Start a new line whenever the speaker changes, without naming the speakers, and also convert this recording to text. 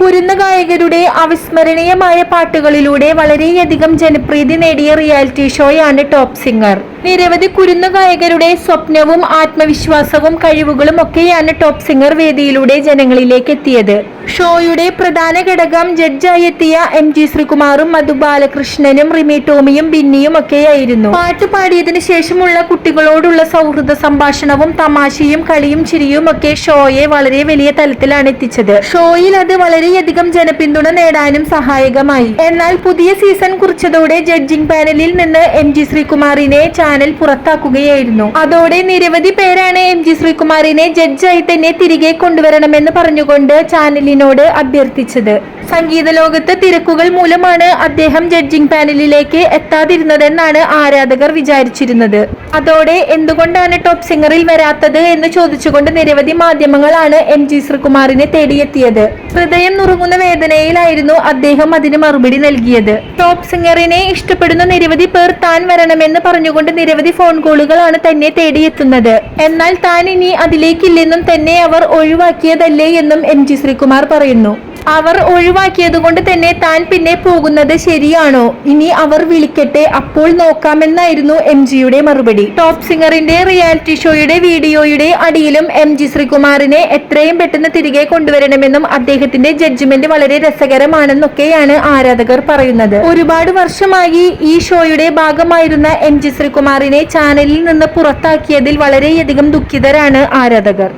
കുരുന്ന് ഗായകരുടെ അവിസ്മരണീയമായ പാട്ടുകളിലൂടെ വളരെയധികം ജനപ്രീതി നേടിയ റിയാലിറ്റി ഷോയാണ് ടോപ്പ് സിംഗർ. നിരവധി കുരുന്ന് ഗായകരുടെ സ്വപ്നവും ആത്മവിശ്വാസവും കഴിവുകളും ഒക്കെയാണ് ടോപ്പ് സിംഗർ വേദിയിലൂടെ ജനങ്ങളിലേക്ക് എത്തിയത്. ഷോയുടെ പ്രധാന ഘടകം ജഡ്ജായി എത്തിയ എം ജി ശ്രീകുമാറും മധു ബാലകൃഷ്ണനും റിമി ടോമിയും ബിന്നിയും ഒക്കെയായിരുന്നു. പാട്ട് പാടിയതിനു ശേഷമുള്ള കുട്ടികളോടുള്ള സൗഹൃദ സംഭാഷണവും തമാശയും കളിയും ചിരിയും ഒക്കെ ഷോയെ വളരെ വലിയ തലത്തിലാണ് എത്തിച്ചത്. ഷോയിൽ അത് വളരെയധികം ജനപിന്തുണ നേടാനും സഹായകമായി. എന്നാൽ പുതിയ സീസൺ കുറിച്ചതോടെ ജഡ്ജിംഗ് പാനലിൽ നിന്ന് എം ജി ശ്രീകുമാറിനെ ചാനൽ പുറത്താക്കുകയായിരുന്നു. അതോടെ നിരവധി പേരാണ് എം ജി ശ്രീകുമാറിനെ ജഡ്ജായി തന്നെ തിരികെ കൊണ്ടുവരണമെന്ന് പറഞ്ഞുകൊണ്ട് ചാനലിനോട് അഭ്യർത്ഥിച്ചത്. സംഗീത ലോകത്ത് തിരക്കുകൾ മൂലമാണ് അദ്ദേഹം ജഡ്ജിംഗ് പാനലിലേക്ക് എത്താതിരുന്നതെന്നാണ് ആരാധകർ വിചാരിച്ചിരുന്നത്. അതോടെ എന്തുകൊണ്ടാണ് ടോപ്പ് സിംഗറിൽ വരാത്തത് എന്ന് ചോദിച്ചുകൊണ്ട് നിരവധി മാധ്യമങ്ങളാണ് എം ജി ശ്രീകുമാറിനെ തേടിയെത്തിയത്. ഹൃദയം നുറുങ്ങുന്ന വേദനയിലായിരുന്നു അദ്ദേഹം അതിന് മറുപടി നൽകിയത്. ടോപ്പ് സിംഗറിനെ ഇഷ്ടപ്പെടുന്ന നിരവധി പേർ താൻ വരണമെന്ന് പറഞ്ഞുകൊണ്ട് നിരവധി ഫോൺ കോളുകളാണ് തന്നെ തേടിയെത്തുന്നത്. എന്നാൽ താൻ ഇനി അതിലേക്കില്ലെന്നും തന്നെ അവർ ഒഴിവാക്കിയതല്ലേ എന്നും എം ജി ശ്രീകുമാർ പറയുന്നു. അവർ ഒഴിവാക്കിയതുകൊണ്ട് തന്നെ താൻ പിന്നെ പോകുന്നത് ശരിയാണോ? ഇനി അവർ വിളിക്കട്ടെ. അപ്പോൾ നോക്കാമെന്നായിരുന്നു എം ജിയുടെ മറുപടി. ടോപ്പ് സിംഗറിന്റെ റിയാലിറ്റി ഷോയുടെ വീഡിയോയുടെ അടിയിലും എം ജി ശ്രീകുമാറിനെ എത്രയും പെട്ടെന്ന് തിരികെ കൊണ്ടുവരണമെന്നും അദ്ദേഹത്തിന്റെ ജഡ്ജ്മെന്റ് വളരെ രസകരമാണെന്നൊക്കെയാണ് ആരാധകർ പറയുന്നത്. ഒരുപാട് വർഷമായി ഈ ഷോയുടെ ഭാഗമായിരുന്ന എം ജി ശ്രീകുമാറിനെ ചാനലിൽ നിന്ന് പുറത്താക്കിയതിൽ വളരെയധികം ദുഃഖിതരാണ് ആരാധകർ.